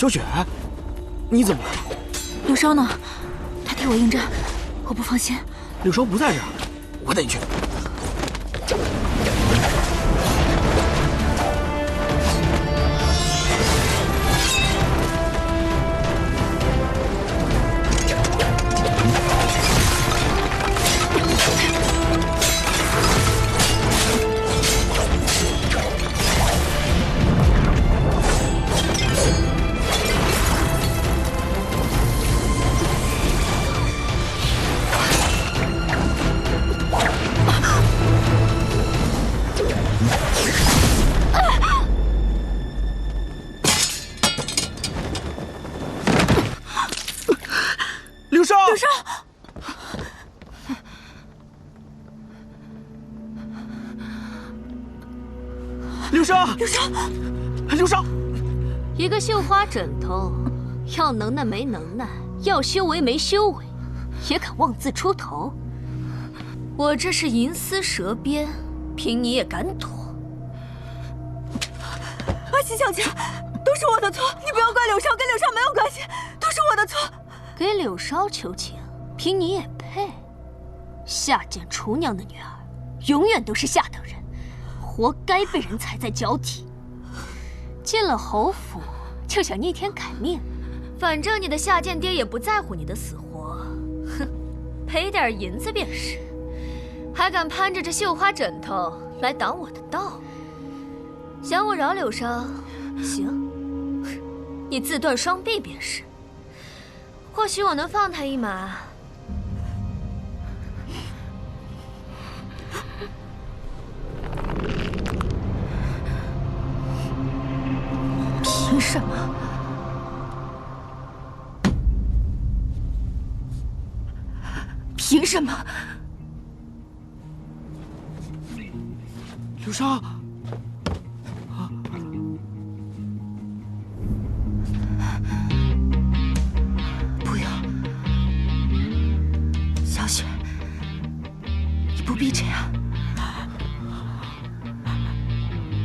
小雪，你怎么了？柳梢呢？他替我应战，我不放心。柳梢不在这儿，我带你去。一个绣花枕头，要能耐没能耐，要修为没修为，也敢妄自出头。我这是银丝蛇鞭，凭你也敢躲？阿七小姐，都是我的错，你不要怪柳梢，跟柳梢没有关系，都是我的错。给柳梢求情，凭你也配？下贱厨娘的女儿，永远都是下等人，活该被人踩在脚底。进了侯府就想逆天改命，反正你的下贱爹也不在乎你的死活，哼，赔点银子便是。还敢攀着这绣花枕头来挡我的道？想我饶柳梢？行，你自断双臂便是。或许我能放他一马。什么？柳梢，不要，小雪，你不必这样。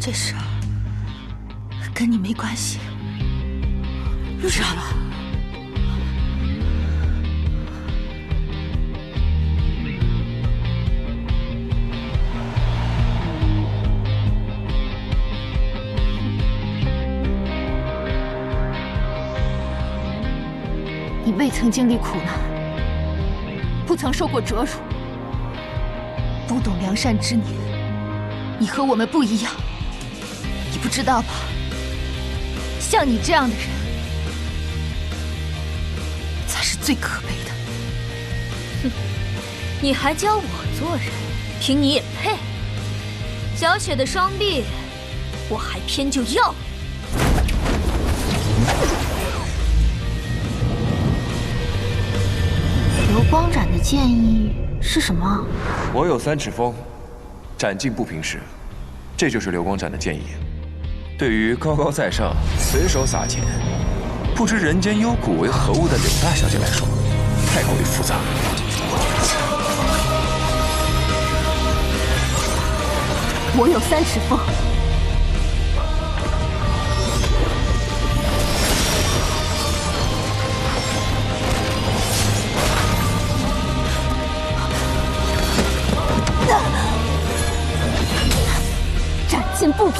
这事儿跟你没关系。柳梢，你未曾经历苦难，不曾受过折辱，不懂良善之年。你和我们不一样，你不知道吧？像你这样的人，才是最可悲的。哼，你还教我做人，凭你也配？小雪的双臂，我还偏就要。流光斩的建议是什么？我有三尺风，斩尽不平事，这就是流光斩的建议。对于高高在上、随手撒钱、不知人间幽谷为何物的柳大小姐来说，太过于复杂。我有三尺风。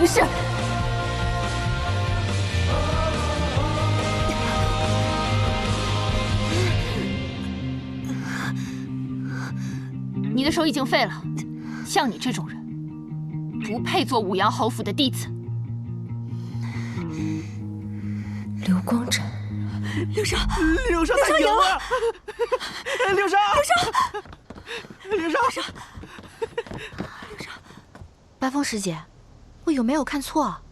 尽不平事。你的手已经废了，像你这种人，不配做武阳侯府的弟子。流光斩，柳梢，柳梢他赢了！柳梢，柳梢，柳梢，柳梢，白风师姐，有没有看错？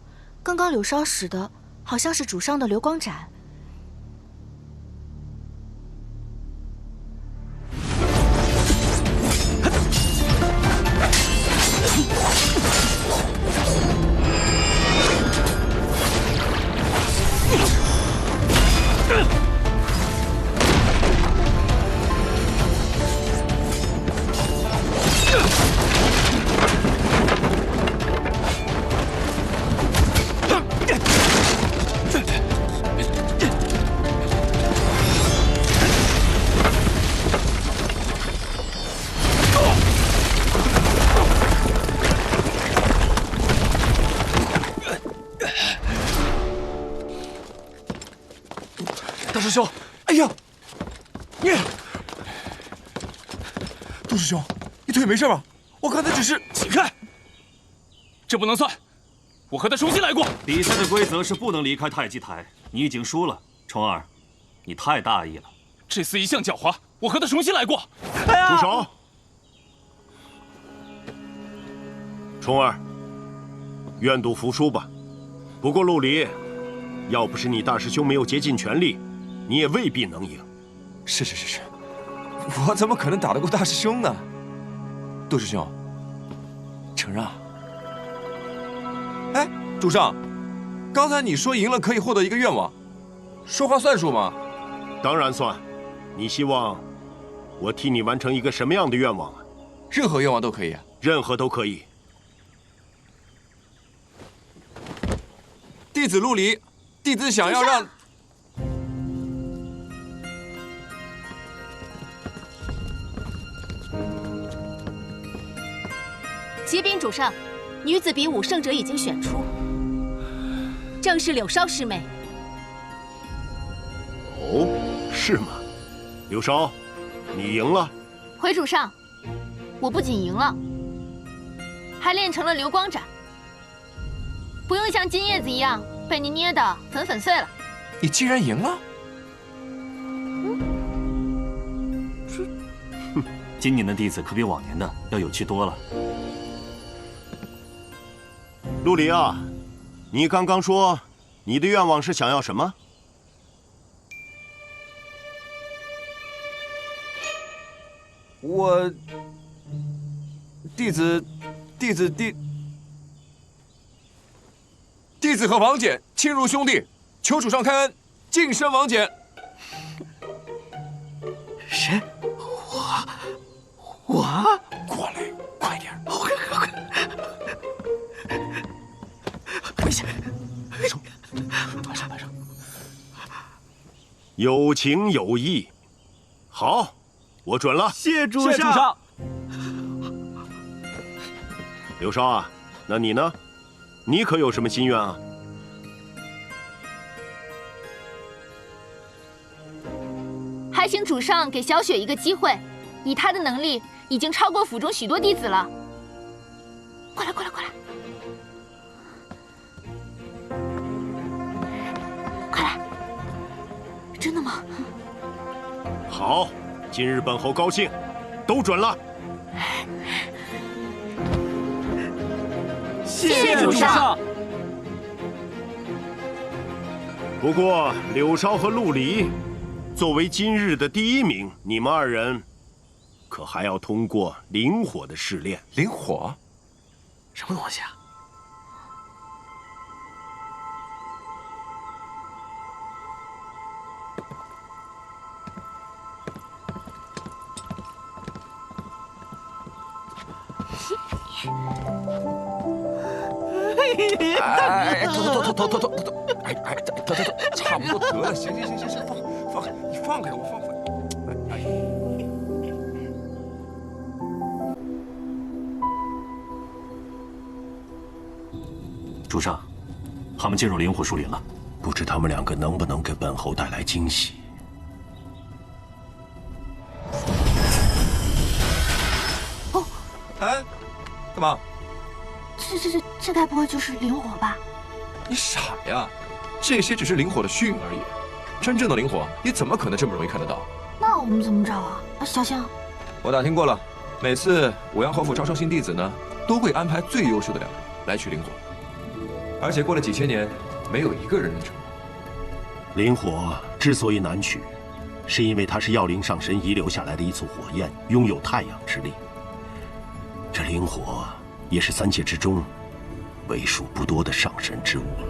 刚刚柳梢使的好像是主上的流光斩。大师兄，哎呀，你，杜师兄，你腿没事吧？我刚才只是……起开！这不能算，我和他重新来过。比赛的规则是不能离开太极台，你已经输了，重儿，你太大意了。这厮一向狡猾，我和他重新来过。住手！重儿，愿赌服输吧。不过陆离，要不是你大师兄没有竭尽全力，你也未必能赢。是是是是，我怎么可能打得过大师兄呢？杜师兄，承让。哎，主上，刚才你说赢了可以获得一个愿望，说话算数吗？当然算。你希望我替你完成一个什么样的愿望啊？任何愿望都可以。啊任何都可以。弟子陆离，弟子想要让。启禀主上，女子比武胜者已经选出，正是柳梢师妹。哦，是吗？柳梢，你赢了。回主上，我不仅赢了，还练成了流光斩，不用像金叶子一样被你捏得粉粉碎了。你竟然赢了！哼，今年的弟子可比往年的要有趣多了。陆离啊，你刚刚说你的愿望是想要什么？我弟子，弟子弟弟子和王翦亲如兄弟，求主上开恩，晋升王翦。谁？我我过来，快点！手，马上马上。有情有义，好。我准了，谢主上。刘少啊，那你呢？你可有什么心愿啊？还请主上给小雪一个机会，以她的能力，已经超过府中许多弟子了。过来，过来，真的吗？好。今日本侯高兴，都准了。谢主上。不过柳梢和陆离，作为今日的第一名，你们二人可还要通过灵火的试炼。灵火？什么东西啊？哎，走走走走走走走，哎哎，走走走，差不多得了，行行行行行，放放开，你放开我，放放。主上，他们进入灵火树林了，不知他们两个能不能给本侯带来惊喜。哦，哎，干嘛？这这这该不会就是灵火吧？你傻呀，这些只是灵火的虚影而已。真正的灵火，你怎么可能这么容易看得到？那我们怎么找啊？小香，我打听过了，每次武阳侯府招收新弟子呢，都会安排最优秀的两人来取灵火，而且过了几千年，没有一个人能成功。灵火之所以难取，是因为它是药灵上神遗留下来的一簇火焰，拥有太阳之力。这灵火。也是三界之中为数不多的上神之物了。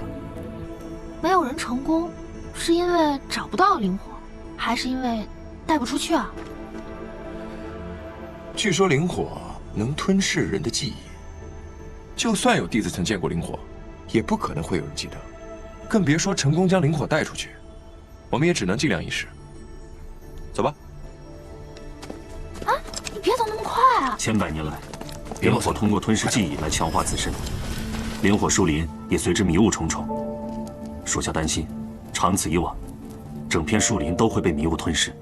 没有人成功，是因为找不到灵火，还是因为带不出去啊？据说灵火能吞噬人的记忆，就算有弟子曾见过灵火，也不可能会有人记得，更别说成功将灵火带出去。我们也只能尽量一试。走吧。啊，你别走那么快啊！千百年来。灵火通过吞噬记忆来强化自身，灵火树林也随之迷雾重重。属下担心，长此以往，整片树林都会被迷雾吞噬。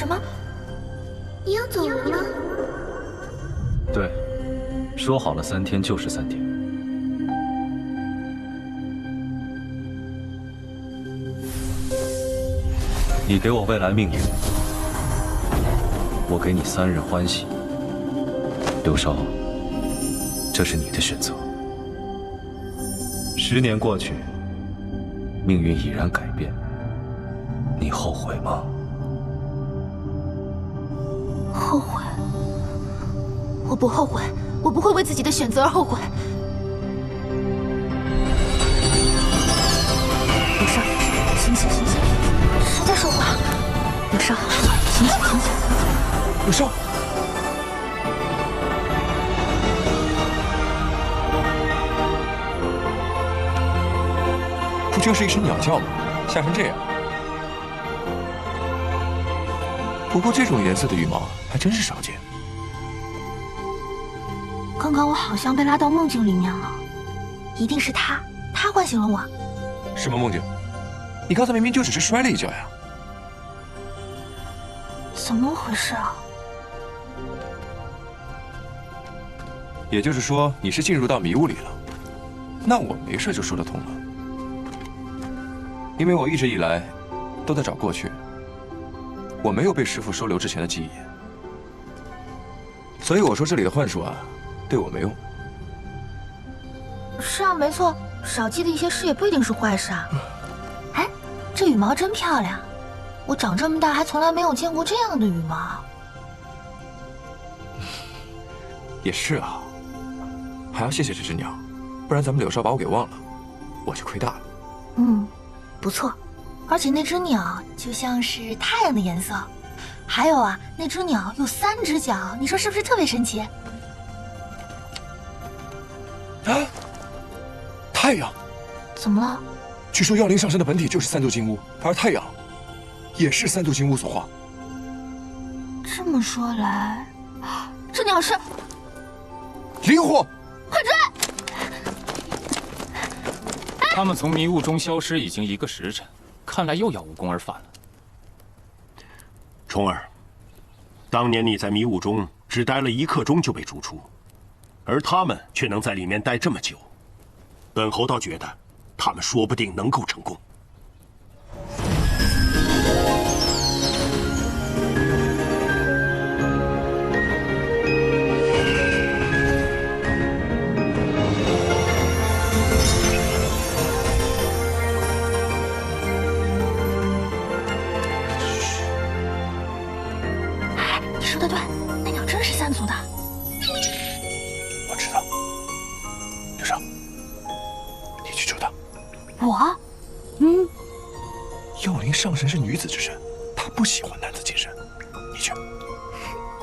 什么？你要走了吗？对，说好了三天就是三天。你给我未来命运，我给你三日欢喜。刘少，这是你的选择。十年过去，命运已然改变，你后悔吗？不后悔，我不会为自己的选择而后悔。刘少，醒醒醒醒！谁在说话？刘少，醒醒醒醒！刘少，不就是一声鸟叫吗？吓成这样。不过这种颜色的羽毛还真是少见。我好像被拉到梦境里面了，一定是他，他唤醒了我。什么梦境？你刚才明明就只是摔了一跤呀！怎么回事啊？也就是说，你是进入到迷雾里了。那我没事就说得通了，因为我一直以来都在找过去，我没有被师傅收留之前的记忆，所以我说这里的幻术啊，对我没用。是啊，没错，少记得一些事也不一定是坏事啊。哎，这羽毛真漂亮，我长这么大还从来没有见过这样的羽毛。也是啊，还要谢谢这只鸟，不然咱们柳少把我给忘了，我就亏大了。嗯，不错，而且那只鸟就像是太阳的颜色，还有啊，那只鸟有三只脚，你说是不是特别神奇？太阳，怎么了？据说妖灵上身的本体就是三足金乌，而太阳也是三足金乌所化。这么说来，这鸟是灵火。快追！他们从迷雾中消失已经一个时辰，看来又要无功而返了。虫儿，当年你在迷雾中只待了一刻钟就被逐出，而他们却能在里面待这么久。本侯倒觉得，他们说不定能够成功。哎，你说的对，那鸟真是三足的。我？嗯，药灵上神是女子之身，她不喜欢男子近身，你去。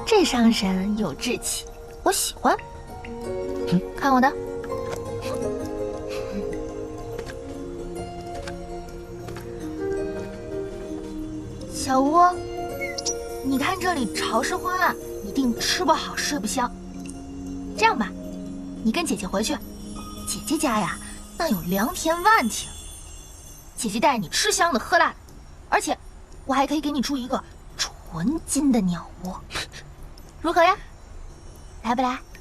这上神有志气，我喜欢。看我的。小吴，你看这里潮湿昏暗，一定吃不好睡不香。这样吧，你跟姐姐回去，姐姐家呀那有良田万顷，姐姐带你吃香的喝辣的，而且我还可以给你住一个纯金的鸟窝，如何呀？来不来？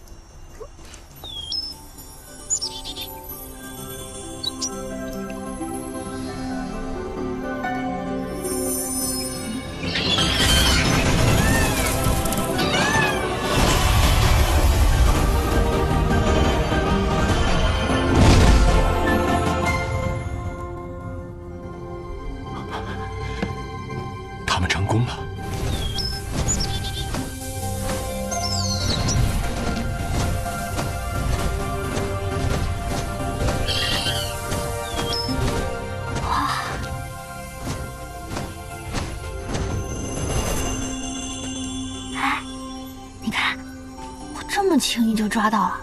就抓到了，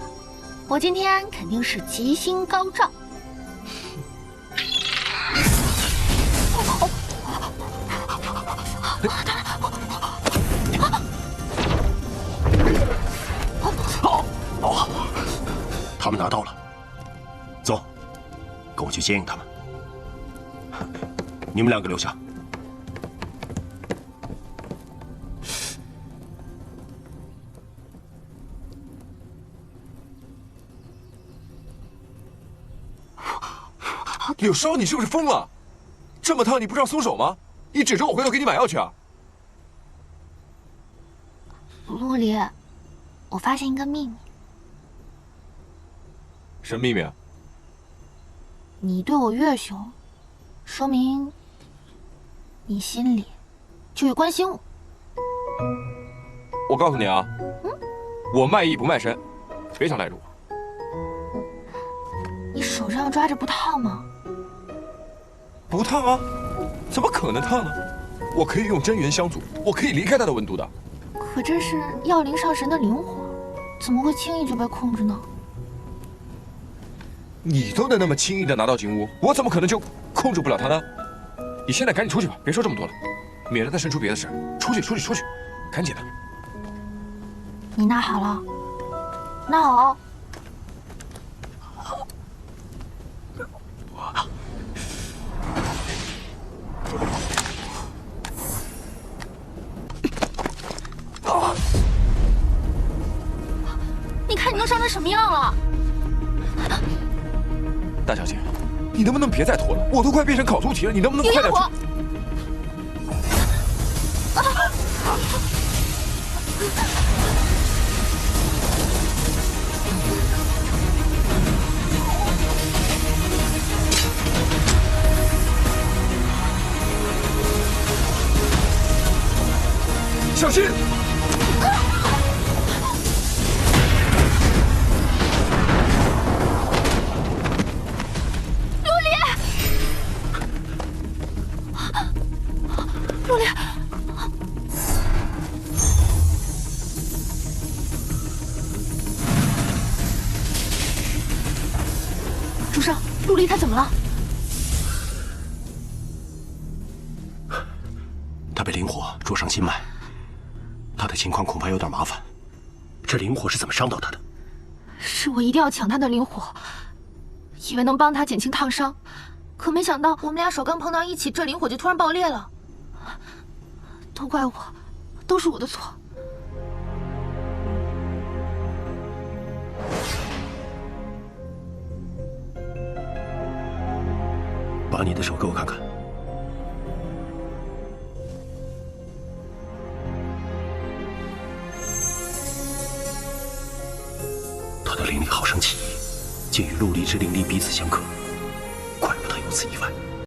我今天肯定是吉星高照。他们拿到了，走，跟我去接应他们。你们两个留下。柳梢，你是不是疯了？这么烫，你不知道松手吗？你指着我回头给你买药去啊！陆离，我发现一个秘密，什么秘密啊？你对我越凶，说明你心里就越关心我。我告诉你啊，我卖艺不卖身，别想赖着我。你手上抓着不烫吗？不烫啊？怎么可能烫呢？我可以用真元相助，我可以离开它的温度的。可这是药灵上神的灵火，怎么会轻易就被控制呢？你都能那么轻易的拿到金乌，我怎么可能就控制不了它呢？你现在赶紧出去吧，别说这么多了，免得再生出别的事。出去，出去，出去，赶紧的。你拿好了，那好。什么样了？大小姐，你能不能别再拖了？我都快变成烤猪蹄了，你能不能快点火！小心！伤到他的？是我一定要抢他的灵火，以为能帮他减轻烫伤，可没想到我们俩手刚碰到一起，这灵火就突然爆裂了。都怪我，都是我的错。把你的手给我看看。竟与陆离之灵力彼此相克，怪不得有此意外。